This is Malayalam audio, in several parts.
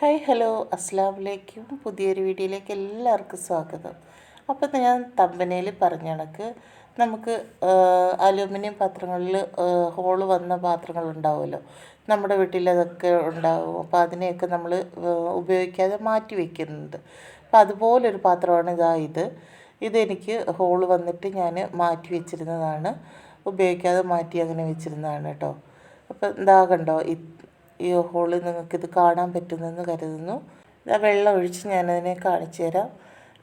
Hi hello. അസ്സാം വലൈക്കും പുതിയൊരു വീഡിയോയിലേക്ക് എല്ലാവർക്കും സ്വാഗതം. അപ്പോൾ ഞാൻ തമ്പനയിൽ പറഞ്ഞ കണക്ക്. നമുക്ക് അലൂമിനിയം പാത്രങ്ങളിൽ ഹോൾ വന്ന പാത്രങ്ങൾ ഉണ്ടാവുമല്ലോ. നമ്മുടെ വീട്ടിൽ അതൊക്കെ ഉണ്ടാവും. അപ്പോൾ അതിനെയൊക്കെ നമ്മൾ ഉപയോഗിക്കാതെ മാറ്റി വയ്ക്കുന്നുണ്ട് അപ്പോൾ അതുപോലൊരു പാത്രമാണ് ഇതാ ഇത്. ഇതെനിക്ക് ഹോൾ വന്നിട്ട് ഞാൻ മാറ്റി വെച്ചിരുന്നതാണ്. ഉപയോഗിക്കാതെ മാറ്റി അങ്ങനെ വെച്ചിരുന്നതാണ് കേട്ടോ. അപ്പോൾ എന്താ കണ്ടോ ഈ ഹോളിൽ നിങ്ങൾക്കിത് കാണാൻ പറ്റുമെന്ന് കരുതുന്നു. വെള്ളം ഒഴിച്ച് ഞാനതിനെ കാണിച്ചു തരാം.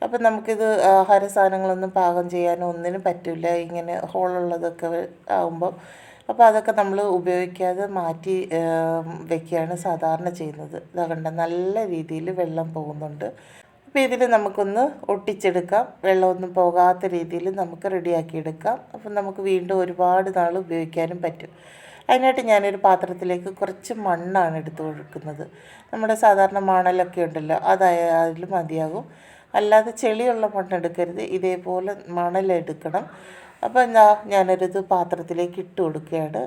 അപ്പം നമുക്കിത് ആഹാര സാധനങ്ങളൊന്നും പാകം ചെയ്യാനോ ഒന്നിനും പറ്റില്ല. ഇങ്ങനെ ഹോളുള്ളതൊക്കെ ആകുമ്പോൾ അപ്പോൾ അതൊക്കെ നമ്മൾ ഉപയോഗിക്കാതെ മാറ്റി വെക്കുകയാണ് സാധാരണ ചെയ്യുന്നത്. ഇതാ കണ്ട നല്ല രീതിയിൽ വെള്ളം പോകുന്നുണ്ട്. അപ്പോൾ ഇതിൽ നമുക്കൊന്ന് ഒട്ടിച്ചെടുക്കാം. വെള്ളമൊന്നും പോകാത്ത രീതിയിൽ നമുക്ക് റെഡിയാക്കിയെടുക്കാം അപ്പം നമുക്ക് വീണ്ടും ഒരുപാട് നാൾ ഉപയോഗിക്കാനും പറ്റും. അതിനായിട്ട് ഞാനൊരു പാത്രത്തിലേക്ക് കുറച്ച് മണ്ണാണ് എടുത്ത് കൊടുക്കുന്നത് നമ്മുടെ സാധാരണ മണലൊക്കെ ഉണ്ടല്ലോ അതായാലും മതിയാകും. അല്ലാതെ ചെളിയുള്ള മണ്ണെടുക്കരുത് ഇതേപോലെ മണലെടുക്കണം അപ്പോൾ എന്താ ഞാനൊരിത് പാത്രത്തിലേക്ക് ഇട്ട് കൊടുക്കുകയാണ്.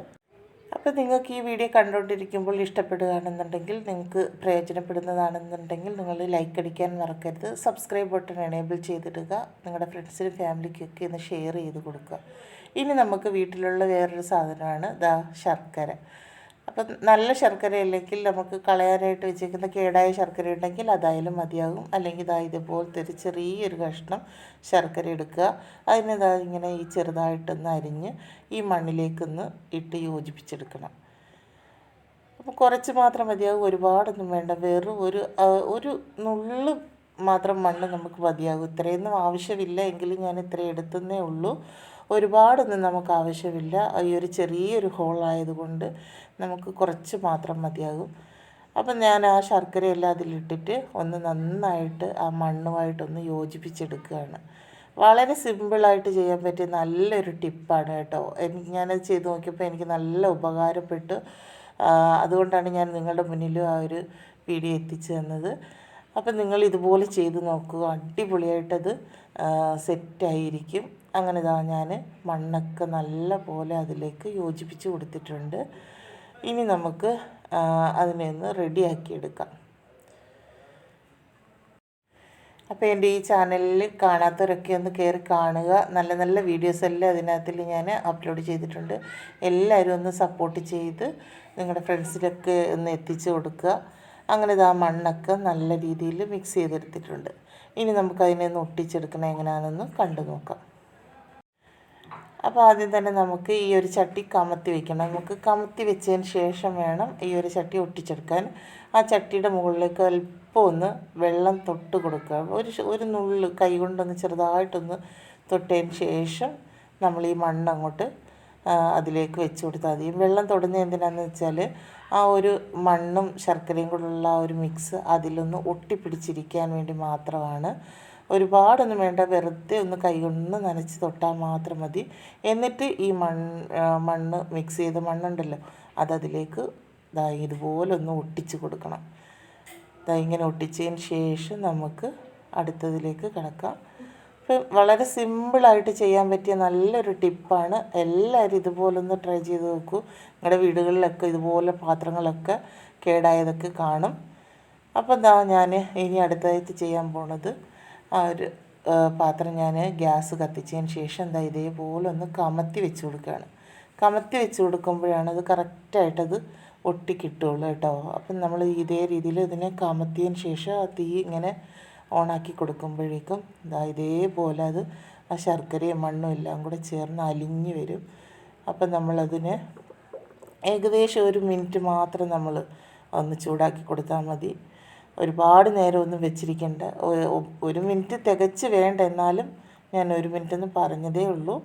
അപ്പോൾ നിങ്ങൾക്ക് ഈ വീഡിയോ കണ്ടുകൊണ്ടിരിക്കുമ്പോൾ ഇഷ്ടപ്പെടുകയാണെന്നുണ്ടെങ്കിൽ നിങ്ങൾക്ക് പ്രയോജനപ്പെടുന്നതാണെന്നുണ്ടെങ്കിൽ നിങ്ങൾ ലൈക്ക് അടിക്കാൻ മറക്കരുത്. സബ്സ്ക്രൈബ് ബട്ടൺ എനേബിൾ ചെയ്തിടുക. നിങ്ങളുടെ ഫ്രണ്ട്സിനും ഫാമിലിക്കൊക്കെ ഒന്ന് ഷെയർ ചെയ്ത് കൊടുക്കുക. ഇനി നമുക്ക് വീട്ടിലുള്ള വേറൊരു സാധനമാണ് ദാ ശർക്കര. അപ്പം നല്ല ശർക്കര അല്ലെങ്കിൽ നമുക്ക് കളയാനായിട്ട് വെച്ചേക്കുന്ന കേടായ ശർക്കര ഉണ്ടെങ്കിൽ അതായാലും മതിയാകും. അല്ലെങ്കിൽ ഇതാ ഇതുപോലത്തെ ഒരു ചെറിയൊരു കഷ്ണം ശർക്കര എടുക്കുക. അതിനിതാ ഇങ്ങനെ ഈ ചെറുതായിട്ടൊന്ന് അരിഞ്ഞ് ഈ മണ്ണിലേക്കൊന്ന് ഇട്ട് യോജിപ്പിച്ചെടുക്കണം. അപ്പോൾ കുറച്ച് മാത്രം മതിയാകും. ഒരുപാടൊന്നും വേണ്ട. വെറും ഒരു ഒരു നുള്ളു മാത്രം മണ്ണ് നമുക്ക് മതിയാകും. ഇത്രയൊന്നും ആവശ്യമില്ല എങ്കിലും ഞാൻ ഇത്ര എടുത്തുന്നേ ഉള്ളൂ. ഒരുപാടൊന്നും നമുക്ക് ആവശ്യമില്ല. ഈ ഒരു ചെറിയൊരു ഹോളായതുകൊണ്ട് നമുക്ക് കുറച്ച് മാത്രം മതിയാകും. അപ്പം ഞാൻ ആ ശർക്കരയെല്ലാം അതിലിട്ടിട്ട് ഒന്ന് നന്നായിട്ട് ആ മണ്ണുമായിട്ടൊന്ന് യോജിപ്പിച്ചെടുക്കുകയാണ്. വളരെ സിമ്പിളായിട്ട് ചെയ്യാൻ പറ്റിയ നല്ലൊരു ടിപ്പാണ് കേട്ടോ. എനിക്ക് ഞാനത് ചെയ്ത് നോക്കിയപ്പോൾ എനിക്ക് നല്ല ഉപകാരപ്പെട്ടു. അതുകൊണ്ടാണ് ഞാൻ നിങ്ങളുടെ മുന്നിലും ആ ഒരു വീഡിയോ എത്തിച്ചു തന്നത് അപ്പം നിങ്ങൾ ഇതുപോലെ ചെയ്ത് നോക്കുക. അടിപൊളിയായിട്ടത് സെറ്റായിരിക്കും അങ്ങനെ ഇതാ ഞാൻ മണ്ണൊക്കെ നല്ല പോലെ അതിലേക്ക് യോജിപ്പിച്ച് കൊടുത്തിട്ടുണ്ട്. ഇനി നമുക്ക് അതിനെ ഒന്ന് റെഡിയാക്കി എടുക്കാം. അപ്പോൾ എന്റെ ഈ ചാനലിൽ കാണാത്തവരൊക്കെ ഒന്ന് കയറി കാണുക. നല്ല നല്ല വീഡിയോസ് എല്ലാം അതിനകത്തിൽ ഞാൻ അപ്ലോഡ് ചെയ്തിട്ടുണ്ട്. എല്ലാവരും ഒന്ന് സപ്പോർട്ട് ചെയ്ത് നിങ്ങളുടെ ഫ്രണ്ട്സിലൊക്കെ ഒന്ന് എത്തിച്ചു കൊടുക്കുക. അങ്ങനെ ഇത് ആ മണ്ണൊക്കെ നല്ല രീതിയിൽ മിക്സ് ചെയ്തെടുത്തിട്ടുണ്ട്. ഇനി നമുക്കതിനെ ഒന്ന് ഒട്ടിച്ചെടുക്കണം എങ്ങനെയാണെന്ന് കണ്ടു നോക്കാം. അപ്പോൾ ആദ്യം തന്നെ നമുക്ക് ഈ ഒരു ചട്ടി കമത്തി വെക്കണം. നമുക്ക് കമത്തി വെച്ചതിന് ശേഷം വേണം ഈ ഒരു ചട്ടി ഒട്ടിച്ചെടുക്കാൻ. ആ ചട്ടിയുടെ മുകളിലേക്ക് അല്പം ഒന്ന് വെള്ളം തൊട്ട് കൊടുക്കുക. ഒരു ഒരു നുള്ളു കൈ കൊണ്ടൊന്ന് ചെറുതായിട്ടൊന്ന് തൊട്ടതിന് ശേഷം നമ്മൾ ഈ മണ്ണ് അങ്ങോട്ട് അതിലേക്ക് വെച്ച് കൊടുത്താൽ മതി. വെള്ളം തൊടുന്നത് എന്തിനാണെന്ന് വെച്ചാൽ ആ ഒരു മണ്ണും ശർക്കരയും കൂടെയുള്ള ആ ഒരു മിക്സ് അതിലൊന്ന് ഒട്ടിപ്പിടിച്ചിരിക്കാൻ വേണ്ടി മാത്രമാണ്. ഒരുപാടൊന്നും വേണ്ട വെറുതെ ഒന്ന് കൈകൊണ്ട് നനച്ച് തൊട്ടാൽ മാത്രം മതി. എന്നിട്ട് ഈ മണ്ണ് മണ്ണ് മിക്സ് ചെയ്ത മണ്ണുണ്ടല്ലോ അതതിലേക്ക് ദാ ഇതുപോലെ ഒന്ന് ഒട്ടിച്ച് കൊടുക്കണം. ദാ ഇങ്ങനെ ഒട്ടിച്ചതിന് ശേഷം നമുക്ക് അടുത്തതിലേക്ക് കിടക്കാം. ഇപ്പം വളരെ സിമ്പിളായിട്ട് ചെയ്യാൻ പറ്റിയ നല്ലൊരു ടിപ്പാണ്. എല്ലാവരും ഇതുപോലൊന്ന് ട്രൈ ചെയ്ത് നോക്കൂ. നിങ്ങളുടെ വീടുകളിലൊക്കെ ഇതുപോലെ പാത്രങ്ങളൊക്കെ കേടായതൊക്കെ കാണും. അപ്പം എന്താ ഞാൻ ഇനി അടുത്തതായിട്ട് ചെയ്യാൻ പോണത്. ആ ഒരു പാത്രം ഞാൻ ഗ്യാസ് കത്തിച്ചതിന് ശേഷം എന്താ ഇതേപോലെ ഒന്ന് കമത്തി വെച്ച് കൊടുക്കുകയാണ് കമത്തി വെച്ച് കൊടുക്കുമ്പോഴാണ് അത് കറക്റ്റായിട്ടത് ഒട്ടിക്കിട്ടുള്ളൂ കേട്ടോ. അപ്പം നമ്മൾ ഇതേ രീതിയിൽ ഇതിനെ കമത്തിയതിന് ശേഷം ആ തീ ഇങ്ങനെ ഓണാക്കി കൊടുക്കുമ്പോഴേക്കും ഇതാ ഇതേപോലെ അത് ആ ശർക്കരയും മണ്ണും എല്ലാം കൂടെ ചേർന്ന് അലിഞ്ഞു വരും. അപ്പം നമ്മളതിന് ഏകദേശം ഒരു മിനിറ്റ് മാത്രം നമ്മൾ ഒന്ന് ചൂടാക്കി കൊടുത്താൽ മതി. ഒരുപാട് നേരമൊന്നും വെച്ചിരിക്കേണ്ട. ഒരു മിനിറ്റ് തികച്ച് വേണ്ട എന്നാലും ഞാൻ ഒരു മിനിറ്റ് എന്ന് പറഞ്ഞതേ ഉള്ളൂ.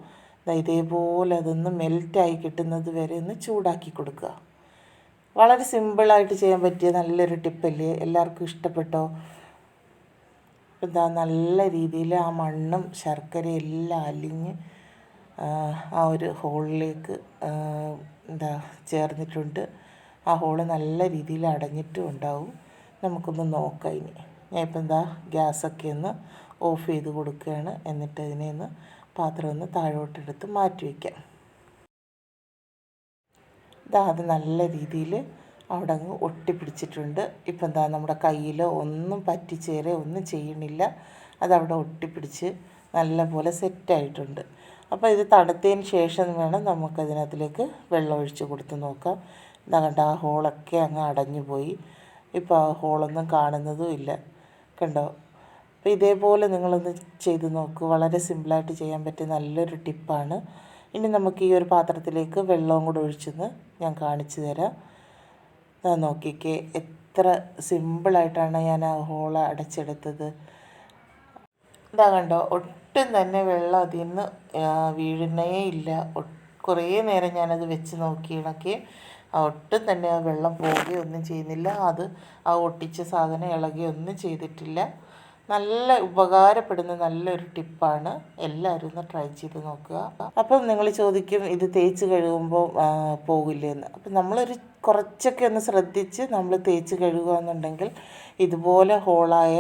ഇതേപോലെ അതൊന്ന് മെൽറ്റായി കിട്ടുന്നത് വരെ ഒന്ന് ചൂടാക്കി കൊടുക്കുക. വളരെ സിമ്പിളായിട്ട് ചെയ്യാൻ പറ്റിയ നല്ലൊരു ടിപ്പല്ലേ എല്ലാവർക്കും ഇഷ്ടപ്പെട്ടോ? എന്താ നല്ല രീതിയിൽ ആ മണ്ണും ശർക്കരയും എല്ലാം അലിഞ്ഞ് ആ ഒരു ഹോളിലേക്ക് എന്താ ചേർന്നിട്ടുണ്ട്. ആ ഹോൾ നല്ല രീതിയിൽ അടഞ്ഞിട്ടും ഉണ്ടാവും. നമുക്കൊന്ന് നോക്കാം ഇനി. ഞാൻ ഇപ്പം എന്താ ഗ്യാസൊക്കെ ഒന്ന് ഓഫ് ചെയ്ത് കൊടുക്കുകയാണ്. എന്നിട്ട് അതിനെ ഒന്ന് പാത്രം ഒന്ന് താഴോട്ടെടുത്ത് മാറ്റി വയ്ക്കാം. ഇതാ അത് നല്ല രീതിയിൽ അവിടെ അങ്ങ് ഒട്ടിപ്പിടിച്ചിട്ടുണ്ട്. ഇപ്പം എന്താ നമ്മുടെ കയ്യിൽ ഒന്നും പറ്റിച്ചേരെ ഒന്നും ചെയ്യണില്ല. അതവിടെ ഒട്ടിപ്പിടിച്ച് നല്ലപോലെ സെറ്റായിട്ടുണ്ട്. അപ്പോൾ ഇത് തണുത്തതിന് ശേഷം വേണം നമുക്കതിനകത്തിലേക്ക് വെള്ളം ഒഴിച്ച് കൊടുത്ത് നോക്കാം. എന്താ കണ്ട ആ ഹോളൊക്കെ അങ്ങ് അടഞ്ഞു പോയി. ഇപ്പോൾ ആ ഹോളൊന്നും കാണുന്നതും ഇല്ല. കണ്ടോ? അപ്പോൾ ഇതേപോലെ നിങ്ങളൊന്ന് ചെയ്ത് നോക്കൂ. വളരെ സിമ്പിളായിട്ട് ചെയ്യാൻ പറ്റിയ നല്ലൊരു ടിപ്പാണ്. ഇനി നമുക്ക് ഈ ഒരു പാത്രത്തിലേക്ക് വെള്ളവും കൂടെ ഒഴിച്ചെന്ന് ഞാൻ കാണിച്ചു തരാം. നോക്കിക്കേ. എത്ര സിമ്പിളായിട്ടാണ് ഞാൻ ആ ഹോൾ അടച്ചെടുത്തത്. ഇതാ കണ്ടോ ഒട്ടും തന്നെ വെള്ളം അതിൽ നിന്ന് വീഴുന്നേ ഇല്ല. കുറേ നേരം ഞാനത് വെച്ച് നോക്കിയിണക്കി. ഒട്ടും തന്നെ ആ വെള്ളം പോവുകയൊന്നും ചെയ്യുന്നില്ല. അത് ആ ഒട്ടിച്ച സാധനം ഇളകുകയൊന്നും ചെയ്തിട്ടില്ല. നല്ല ഉപകാരപ്പെടുന്ന നല്ലൊരു ടിപ്പാണ്. എല്ലാവരും ഒന്ന് ട്രൈ ചെയ്ത് നോക്കുക. അപ്പം നിങ്ങൾ ചോദിക്കും ഇത് തേച്ച് കഴുകുമ്പോൾ പോകില്ലേ എന്ന് അപ്പം നമ്മളൊരു കുറച്ചൊക്കെ ഒന്ന് ശ്രദ്ധിച്ച് നമ്മൾ തേച്ച് കഴുകുകയെന്നുണ്ടെങ്കിൽ ഇതുപോലെ ഹോളായ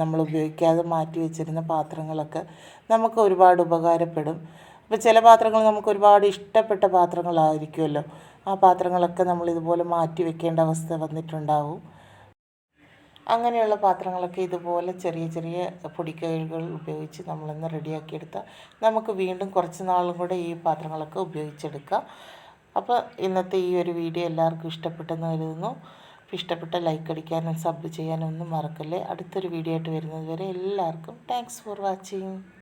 നമ്മൾ ഉപയോഗിക്കാതെ മാറ്റി വെച്ചിരുന്ന പാത്രങ്ങളൊക്കെ നമുക്ക് ഒരുപാട് ഉപകാരപ്പെടും. അപ്പോൾ ചില പാത്രങ്ങൾ നമുക്ക് ഒരുപാട് ഇഷ്ടപ്പെട്ട പാത്രങ്ങളായിരിക്കുമല്ലോ. ആ പാത്രങ്ങളൊക്കെ നമ്മൾ ഇതുപോലെ മാറ്റി വെക്കേണ്ട അവസ്ഥ വന്നിട്ടുണ്ടാവും. അങ്ങനെയുള്ള പാത്രങ്ങളൊക്കെ ഇതുപോലെ ചെറിയ ചെറിയ പൊടിക്കൈകൾ ഉപയോഗിച്ച് നമ്മളൊന്ന് റെഡിയാക്കിയെടുത്താൽ നമുക്ക് വീണ്ടും കുറച്ച് നാളും കൂടെ ഈ പാത്രങ്ങളൊക്കെ ഉപയോഗിച്ചെടുക്കാം. അപ്പോൾ ഇന്നത്തെ ഈ ഒരു വീഡിയോ എല്ലാവർക്കും ഇഷ്ടപ്പെട്ടെന്ന് കരുതുന്നു. ഇഷ്ടപ്പെട്ട ലൈക്ക് അടിക്കാനും സബ് ചെയ്യാനും ഒന്നും മറക്കല്ലേ. അടുത്തൊരു വീഡിയോ ആയിട്ട് വരുന്നത് വരെ എല്ലാവർക്കും താങ്ക്സ് ഫോർ വാച്ചിങ്